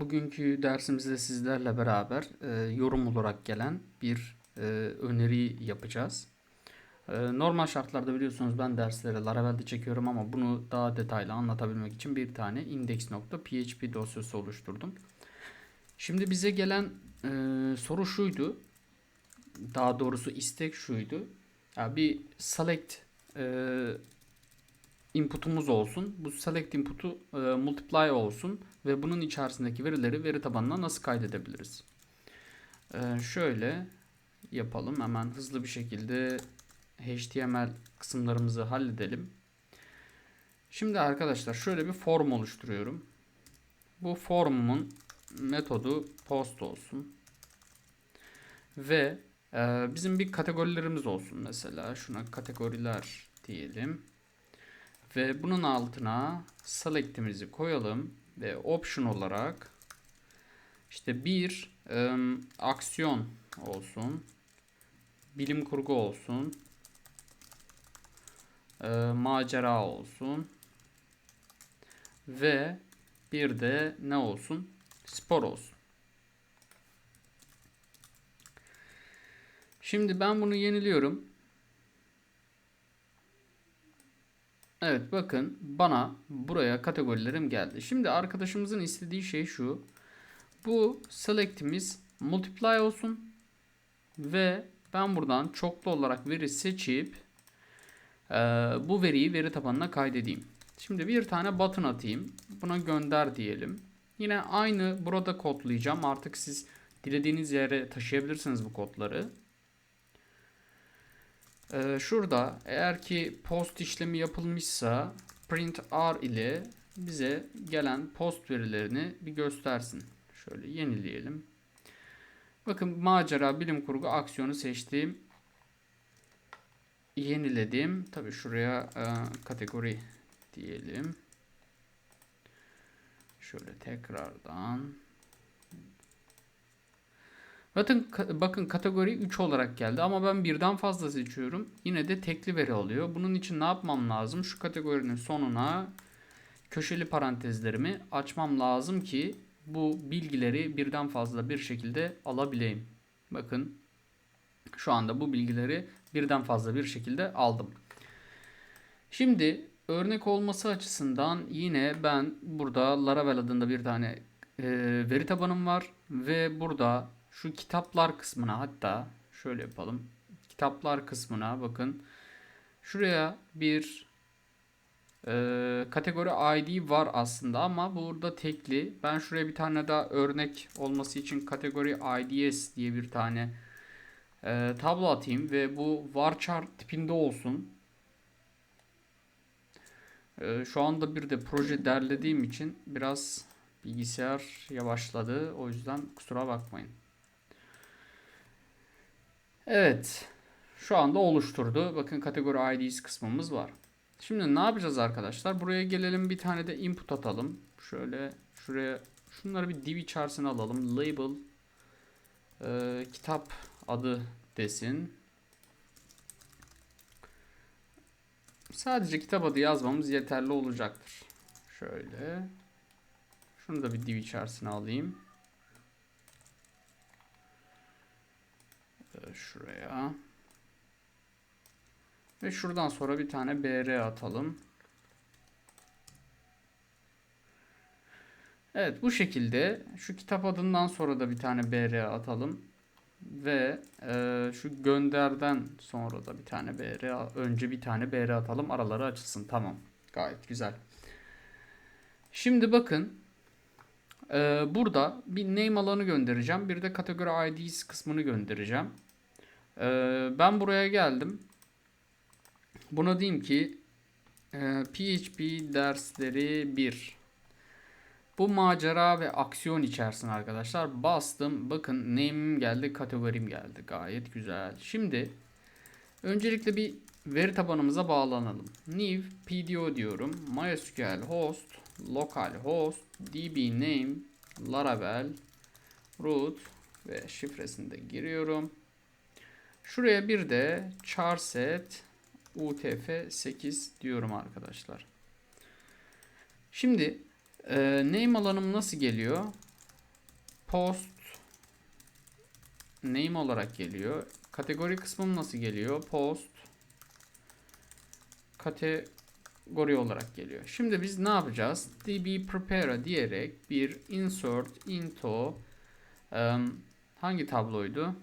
Bugünkü dersimizde sizlerle beraber e, yorum olarak gelen bir e, öneri yapacağız. E, normal şartlarda biliyorsunuz ben dersleri Laravel'de çekiyorum ama bunu daha detaylı anlatabilmek için bir tane index.php dosyası oluşturdum. Şimdi bize gelen e, soru şuydu. Daha doğrusu istek şuydu. Ya bir select e, input'umuz olsun. Bu select input'u e, multiply olsun ve bunun içerisindeki verileri veri tabanına nasıl kaydedebiliriz? E, şöyle yapalım. Hemen hızlı bir şekilde HTML kısımlarımızı halledelim. Şimdi arkadaşlar şöyle bir form oluşturuyorum. Bu formumun metodu post olsun. Ve e, bizim bir kategorilerimiz olsun mesela. Şuna kategoriler diyelim. Ve bunun altına select'imizi koyalım ve option olarak işte bir e, aksiyon olsun, bilim kurgu olsun, e, macera olsun ve bir de ne olsun? Spor olsun. Şimdi ben bunu yeniliyorum. Evet bakın bana buraya kategorilerim geldi. Şimdi arkadaşımızın istediği şey şu. Bu select'imiz multiply olsun. Ve ben buradan çoklu olarak veri seçip e, bu veriyi veri tabanına kaydedeyim. Şimdi bir tane button atayım. Buna gönder diyelim. Yine aynı burada kodlayacağım. Artık siz dilediğiniz yere taşıyabilirsiniz bu kodları. Ee, şurada eğer ki post işlemi yapılmışsa print r ile bize gelen post verilerini bir göstersin. Şöyle yenileyelim. Bakın macera, bilim kurgu, aksiyonu seçtiğim yeniledim. Tabi şuraya e, kategori diyelim. Şöyle tekrardan Bakın, bakın kategori 3 olarak geldi ama ben birden fazla seçiyorum. Yine de tekli veri alıyor. Bunun için ne yapmam lazım? Şu kategorinin sonuna köşeli parantezlerimi açmam lazım ki bu bilgileri birden fazla bir şekilde alabileyim. Bakın şu anda bu bilgileri birden fazla bir şekilde aldım. Şimdi örnek olması açısından yine ben burada Laravel adında bir tane e, veri tabanım var ve burada şu kitaplar kısmına hatta şöyle yapalım. Kitaplar kısmına bakın. Şuraya bir e, kategori ID var aslında ama burada tekli. Ben şuraya bir tane daha örnek olması için kategori IDS diye bir tane e, tablo atayım ve bu varchar tipinde olsun. E, şu anda bir de proje derlediğim için biraz bilgisayar yavaşladı. O yüzden kusura bakmayın. Evet. Şu anda oluşturdu. Bakın kategori IDs kısmımız var. Şimdi ne yapacağız arkadaşlar? Buraya gelelim bir tane de input atalım. Şöyle şuraya şunları bir div içerisine alalım. Label e, kitap adı desin. Sadece kitap adı yazmamız yeterli olacaktır. Şöyle. Şunu da bir div içerisine alayım. Şuraya. Ve şuradan sonra bir tane BR atalım. Evet bu şekilde şu kitap adından sonra da bir tane BR atalım. Ve e, şu gönderden sonra da bir tane BR önce bir tane BR atalım araları açılsın. Tamam gayet güzel. Şimdi bakın e, burada bir name alanı göndereceğim. Bir de kategori IDs kısmını göndereceğim. Ee, ben buraya geldim. Buna diyeyim ki e, PHP dersleri 1. Bu macera ve aksiyon içerisinde arkadaşlar. Bastım. Bakın name'im geldi, kategorim geldi. Gayet güzel. Şimdi öncelikle bir veri tabanımıza bağlanalım. New PDO diyorum. MySQL host, local host, db name, laravel, root ve şifresini de giriyorum. Şuraya bir de charset utf8 diyorum arkadaşlar. Şimdi e, name alanım nasıl geliyor? post name olarak geliyor. Kategori kısmım nasıl geliyor? Post kategori olarak geliyor. Şimdi biz ne yapacağız? db prepare diyerek bir insert into em, hangi tabloydu?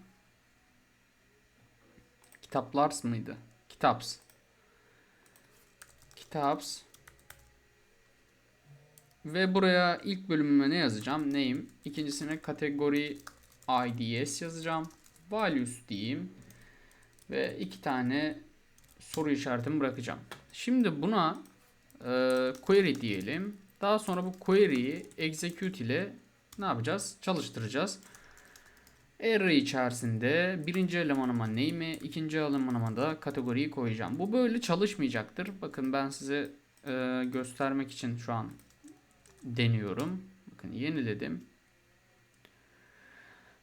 Kitaplars mıydı? Kitaps. Kitaps. Ve buraya ilk bölümüme ne yazacağım? Name. İkincisine kategori IDS yazacağım. Values diyeyim. Ve iki tane soru işaretimi bırakacağım. Şimdi buna e, query diyelim. Daha sonra bu query'yi execute ile ne yapacağız? Çalıştıracağız. Array içerisinde birinci elemanıma name'i, ikinci elemanıma da kategoriyi koyacağım. Bu böyle çalışmayacaktır. Bakın ben size e, göstermek için şu an deniyorum. Bakın yeniledim.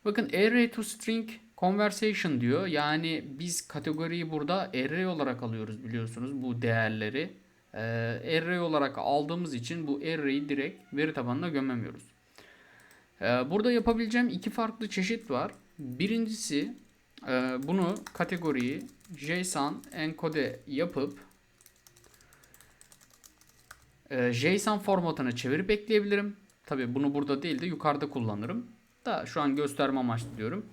Bakın array to string conversation diyor. Yani biz kategoriyi burada array olarak alıyoruz biliyorsunuz bu değerleri. Ee, array olarak aldığımız için bu array'i direkt veri tabanına gömemiyoruz. Ee, burada yapabileceğim iki farklı çeşit var. Birincisi e, bunu kategoriyi JSON encode yapıp e, JSON formatına çevirip ekleyebilirim. Tabi bunu burada değil de yukarıda kullanırım. Da şu an gösterme amaçlı diyorum.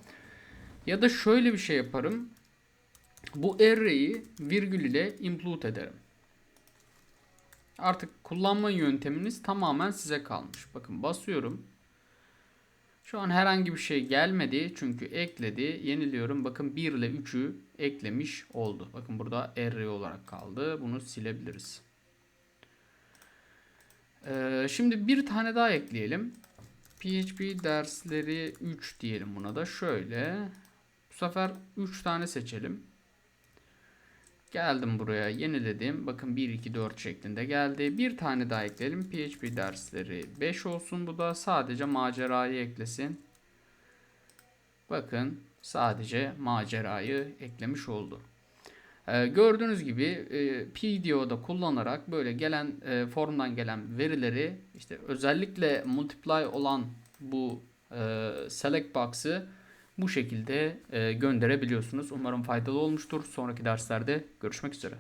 Ya da şöyle bir şey yaparım. Bu array'i virgül ile include ederim. Artık kullanma yönteminiz tamamen size kalmış. Bakın basıyorum. Şu an herhangi bir şey gelmedi çünkü ekledi. Yeniliyorum. Bakın 1 ile 3'ü eklemiş oldu. Bakın burada array olarak kaldı. Bunu silebiliriz. Ee, şimdi bir tane daha ekleyelim. PHP dersleri 3 diyelim buna da. Şöyle. Bu sefer 3 tane seçelim. Geldim buraya yeniledim. Bakın 1, 2, 4 şeklinde geldi. Bir tane daha ekleyelim. PHP dersleri 5 olsun. Bu da sadece macerayı eklesin. Bakın sadece macerayı eklemiş oldu. Ee, gördüğünüz gibi e, PDO'da kullanarak böyle gelen e, formdan gelen verileri işte özellikle multiply olan bu e, select box'ı bu şekilde gönderebiliyorsunuz. Umarım faydalı olmuştur. Sonraki derslerde görüşmek üzere.